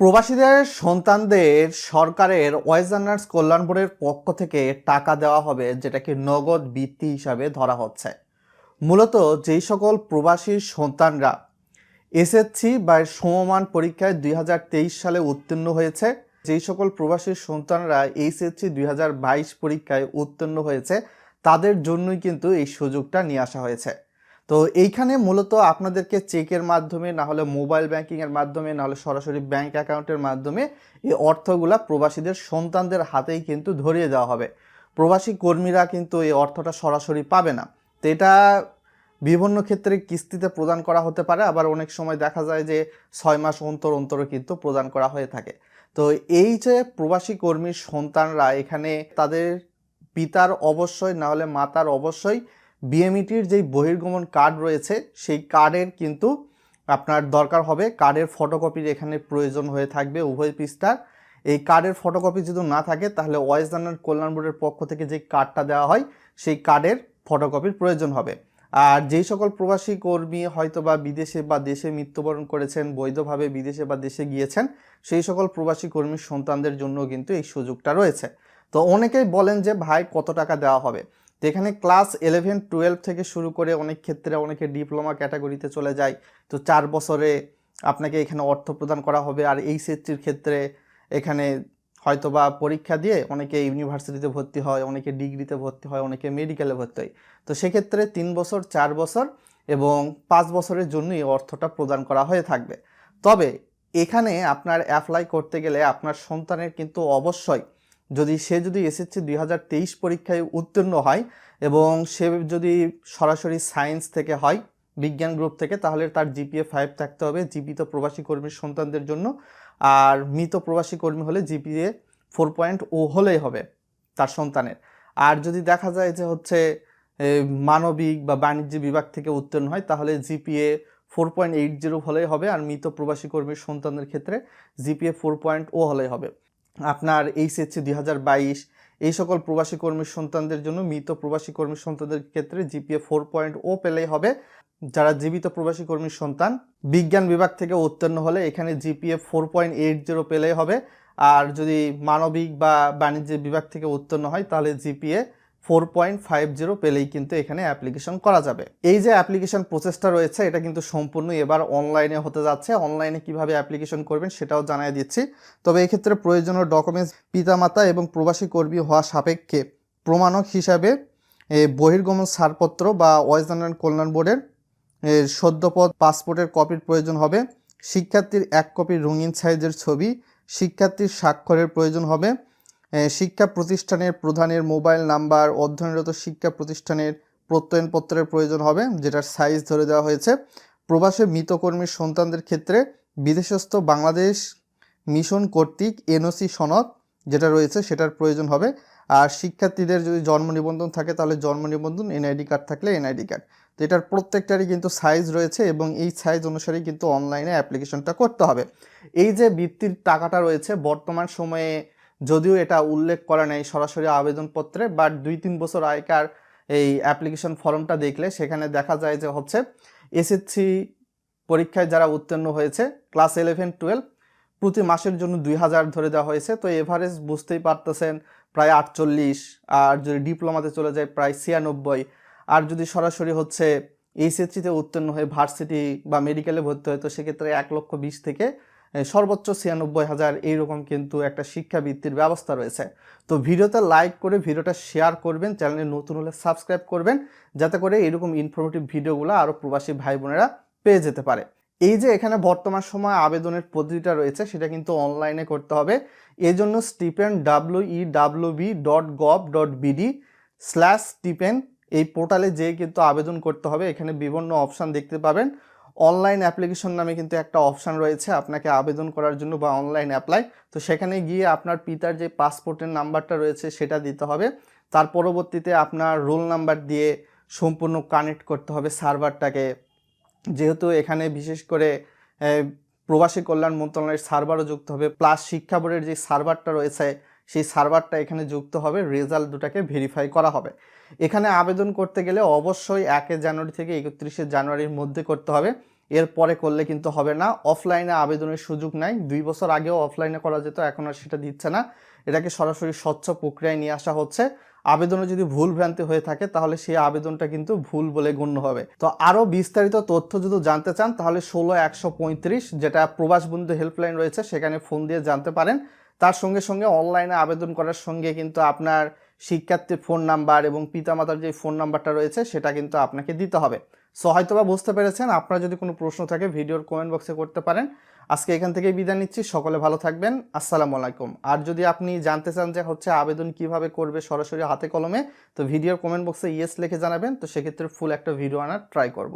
প্রবাসীদের সন্তানদের সরকারের ওয়েজার্নার্স কল্যাণ বোর্ডের পক্ষ থেকে টাকা দেওয়া হবে, যেটাকে নগদ বৃত্তি হিসাবে ধরা হচ্ছে। মূলত যেই সকল প্রবাসীর সন্তানরা এসএসসি বা সমমান পরীক্ষায় দুই হাজার তেইশ সালে উত্তীর্ণ হয়েছে, যেই সকল প্রবাসীর সন্তানরা এইচএসসি দুই পরীক্ষায় উত্তীর্ণ হয়েছে, তাদের জন্যই কিন্তু এই সুযোগটা নিয়ে আসা হয়েছে। তো এইখানে মূলত আপনাদেরকে চেকের মাধ্যমে না হলে মোবাইল ব্যাংকিংয়ের মাধ্যমে না হলে সরাসরি ব্যাংক অ্যাকাউন্টের মাধ্যমে এই অর্থগুলা প্রবাসীদের সন্তানদের হাতেই কিন্তু ধরিয়ে দেওয়া হবে। প্রবাসী কর্মীরা কিন্তু এই অর্থটা সরাসরি পাবে না। তো এটা বিভিন্ন ক্ষেত্রে কিস্তিতে প্রদান করা হতে পারে, আবার অনেক সময় দেখা যায় যে ছয় মাস অন্তর অন্তরও কিন্তু প্রদান করা হয়ে থাকে। তো এই যে প্রবাসী কর্মীর সন্তানরা এখানে তাদের পিতার অবশ্যই না হলে মাতার অবশ্যই বিএমইটির যেই বহির্গমন কার্ড রয়েছে, সেই কার্ডের কিন্তু আপনার দরকার হবে কার্ডের ফটোকপির এখানে প্রয়োজন হয়ে থাকবে উভয় পৃষ্ঠার। এই কার্ডের ফটোকপি যদি না থাকে, তাহলে ওয়েস্টার্নার কল্যাণ বোর্ডের পক্ষ থেকে যে কার্ডটা দেওয়া হয়, সেই কার্ডের ফটোকপির প্রয়োজন হবে। আর যেই সকল প্রবাসী কর্মী হয়তো বা বিদেশে বা দেশে মৃত্যুবরণ করেছেন, বৈধভাবে বিদেশে বা দেশে গিয়েছেন, সেই সকল প্রবাসী কর্মীর সন্তানদের জন্য কিন্তু এই সুযোগটা রয়েছে। তো অনেকেই বলেন যে, ভাই, কত টাকা দেওয়া হবে? তো এখানে ক্লাস ইলেভেন টুয়েলভ থেকে শুরু করে অনেক ক্ষেত্রে অনেকে ডিপ্লোমা ক্যাটাগরিতে চলে যায়। তো চার বছরে আপনাকে এখানে অর্থ প্রদান করা হবে। আর এই সেটটির ক্ষেত্রে এখানে হয়তো বা পরীক্ষা দিয়ে অনেকে ইউনিভার্সিটিতে ভর্তি হয়, অনেকে ডিগ্রিতে ভর্তি হয়, অনেকে মেডিকেলে ভর্তি হয়। তো সেক্ষেত্রে তিন বছর, চার বছর এবং পাঁচ বছরের জন্য এই অর্থটা প্রদান করা হয়ে থাকবে। তবে এখানে আপনার অ্যাপ্লাই করতে গেলে আপনার সন্তানের কিন্তু অবশ্যই যদি সে যদি এসএসসি দুই হাজার তেইশ পরীক্ষায় উত্তীর্ণ হয় এবং সে যদি সরাসরি সায়েন্স থেকে হয়, বিজ্ঞান গ্রুপ থেকে, তাহলে তার জিপিএ ফাইভ থাকতে হবে জীবিত প্রবাসী কর্মীর সন্তানদের জন্য। আর মৃত প্রবাসী কর্মী হলে জিপিএ ফোর পয়েন্ট ও হলেই হবে তার সন্তানের। আর যদি দেখা যায় যে হচ্ছে মানবিক বা বাণিজ্য বিভাগ থেকে উত্তীর্ণ হয়, তাহলে GPA four point eight zero হলেই হবে, আর মৃত প্রবাসী কর্মীর সন্তানদের ক্ষেত্রে জিপিএ ফোর পয়েন্ট ও হলেই হবে। আপনার এইচএসসি দুই হাজার বাইশ, এই সকল প্রবাসী কর্মীর সন্তানদের জন্য মৃত প্রবাসী কর্মীর সন্তানদের ক্ষেত্রে জিপিএ ফোর পয়েন্ট ও পেলেই হবে। যারা জীবিত প্রবাসী কর্মীর সন্তান, বিজ্ঞান বিভাগ থেকে উত্তীর্ণ হলে এখানে GPA four point eight zero পেলেই হবে। আর যদি মানবিক বা বাণিজ্য বিভাগ থেকে উত্তীর্ণ হয়, তাহলে GPA four point five zero পেলেই কিন্তু এখানে অ্যাপ্লিকেশন করা যাবে। এই যে অ্যাপ্লিকেশন প্রসেসটা রয়েছে, এটা কিন্তু সম্পূর্ণ এবার অনলাইনে হতে যাচ্ছে। অনলাইনে কীভাবে অ্যাপ্লিকেশন করবেন সেটাও জানিয়ে দিচ্ছি। তবে এক্ষেত্রে প্রয়োজনীয় ডকুমেন্টস, পিতামাতা এবং প্রবাসী কর্মী হওয়া সাপেক্ষে প্রমাণক হিসাবে বহির্গমন ছাড়পত্র বা ওয়েস্টার্ন কল্যাণ বোর্ডের সদ্যপদ পাসপোর্টের কপির প্রয়োজন হবে। শিক্ষার্থীর এক কপি রঙিন সাইজের ছবি, শিক্ষার্থীর স্বাক্ষরের প্রয়োজন হবে। শিক্ষা প্রতিষ্ঠানের প্রধানের মোবাইল নাম্বার, অধ্যয়নরত শিক্ষা প্রতিষ্ঠানের প্রত্যয়নপত্রের প্রয়োজন হবে, যেটার সাইজ ধরে দেওয়া হয়েছে। প্রবাসে মৃতকর্মীর সন্তানদের ক্ষেত্রে বিদেশস্থ বাংলাদেশ মিশন কর্তৃক এনওসি সনদ যেটা রয়েছে, সেটার প্রয়োজন হবে। আর শিক্ষার্থীদের যদি জন্ম নিবন্ধন থাকে, তাহলে জন্ম নিবন্ধন এনআইডি কার্ড থাকলে এনআইডি কার্ড তো এটার প্রত্যেকটারই কিন্তু সাইজ রয়েছে এবং এই সাইজ অনুসারেই কিন্তু অনলাইনে অ্যাপ্লিকেশনটা করতে হবে। এই যে বৃত্তির টাকাটা রয়েছে, বর্তমান সময়ে যদিও এটা উল্লেখ করা নেই সরাসরি আবেদনপত্রে বাট দুই তিন বছর আগেকার এই অ্যাপ্লিকেশন ফর্মটা দেখলে সেখানে দেখা যায় যে হচ্ছে এসএসসি পরীক্ষায় যারা উত্তীর্ণ হয়েছে ক্লাস ইলেভেন টুয়েলভ প্রতি মাসের জন্য দুই হাজার ধরে দেওয়া হয়েছে। তো এভারেজ বুঝতেই পারতেছেন প্রায় আটচল্লিশ, আর যদি ডিপ্লোমাতে চলে যায় প্রায় ছিয়ানব্বই। আর যদি সরাসরি হচ্ছে এইচএসসিতে উত্তীর্ণ হয়ে ভার্সিটি বা মেডিকেলে ভর্তি হয়, তো সেক্ষেত্রে এক লক্ষ বিশ থেকে সর্বোচ্চ ছিয়ানব্বই হাজার এইরকম কিন্তু একটা শিক্ষাবৃত্তির ব্যবস্থা রয়েছে। তো ভিডিওতে লাইক করে ভিডিওটা শেয়ার করবেন চ্যানেলে নতুন হলে সাবস্ক্রাইব করবেন, যাতে করে এরকম ইনফরমেটিভ ভিডিওগুলো আরও প্রবাসী ভাই বোনেরা পেয়ে যেতে পারে। এই যে এখানে বর্তমান সময় আবেদনের পদ্ধতিটা রয়েছে, সেটা কিন্তু অনলাইনে করতে হবে। এই জন্য stipend W E B dot gov dot BD slash stipend এই পোর্টালে যেয়ে কিন্তু আবেদন করতে হবে। এখানে বিভিন্ন অপশান দেখতে পাবেন। অনলাইন অ্যাপ্লিকেশন নামে কিন্তু একটা অপশান রয়েছে আপনাকে আবেদন করার জন্য বা অনলাইন অ্যাপ্লাই তো সেখানে গিয়ে আপনার পিতার যে পাসপোর্টের নাম্বারটা রয়েছে সেটা দিতে হবে। তার পরবর্তীতে আপনার রোল নাম্বার দিয়ে সম্পূর্ণ কানেক্ট করতে হবে সার্ভারটাকে যেহেতু এখানে বিশেষ করে প্রবাসী কল্যাণ মন্ত্রণালয়ের সার্ভারও যুক্ত হবে। প্লাস শিক্ষা বোর্ডের যে সার্ভারটা রয়েছে, সেই সার্ভারটা এখানে যুক্ত হবে। রেজাল্ট দুটাকে ভেরিফাই করা হবে। এখানে আবেদন করতে গেলে অবশ্যই একে জানুয়ারি থেকে একত্রিশে জানুয়ারির মধ্যে করতে হবে। এরপরে করলে কিন্তু হবে না। অফলাইনে আবেদনের সুযোগ নাই। দুই বছর আগেও অফলাইনে করা যেত, এখন আর সেটা দিচ্ছে না। এটাকে সরাসরি স্বচ্ছ প্রক্রিয়ায় নিয়ে আসা হচ্ছে। আবেদনে যদি ভুল ভ্রান্তি হয়ে থাকে, তাহলে সেই আবেদনটা কিন্তু ভুল বলে গণ্য হবে। তো আরও বিস্তারিত তথ্য যদি জানতে চান, তাহলে ষোলো একশো পঁয়ত্রিশ, যেটা প্রবাস বন্ধু হেল্পলাইন রয়েছে, সেখানে ফোন দিয়ে জানতে পারেন। তার সঙ্গে সঙ্গে অনলাইনে আবেদন করার সঙ্গে কিন্তু আপনার শিক্ষার্থীর ফোন নাম্বার এবং পিতামাতার যে ফোন নাম্বারটা রয়েছে, সেটা কিন্তু আপনাকে দিতে হবে। সো হয়তোবা বুঝতে পেরেছেন, আপনার যদি কোনো প্রশ্ন থাকে, ভিডিওর কমেন্ট বক্সে করতে পারেন। আজকে এখান থেকেই বিদায় নিচ্ছি, সকলে ভালো থাকবেন, আসসালামু আলাইকুম। আর যদি আপনি জানতে চান যে হচ্ছে আবেদন কীভাবে করবে সরাসরি হাতে কলমে, তো ভিডিওর কমেন্ট বক্সে ইয়েস লিখে জানাবেন, তো সেক্ষেত্রে ফুল একটা ভিডিও আনার ট্রাই করব।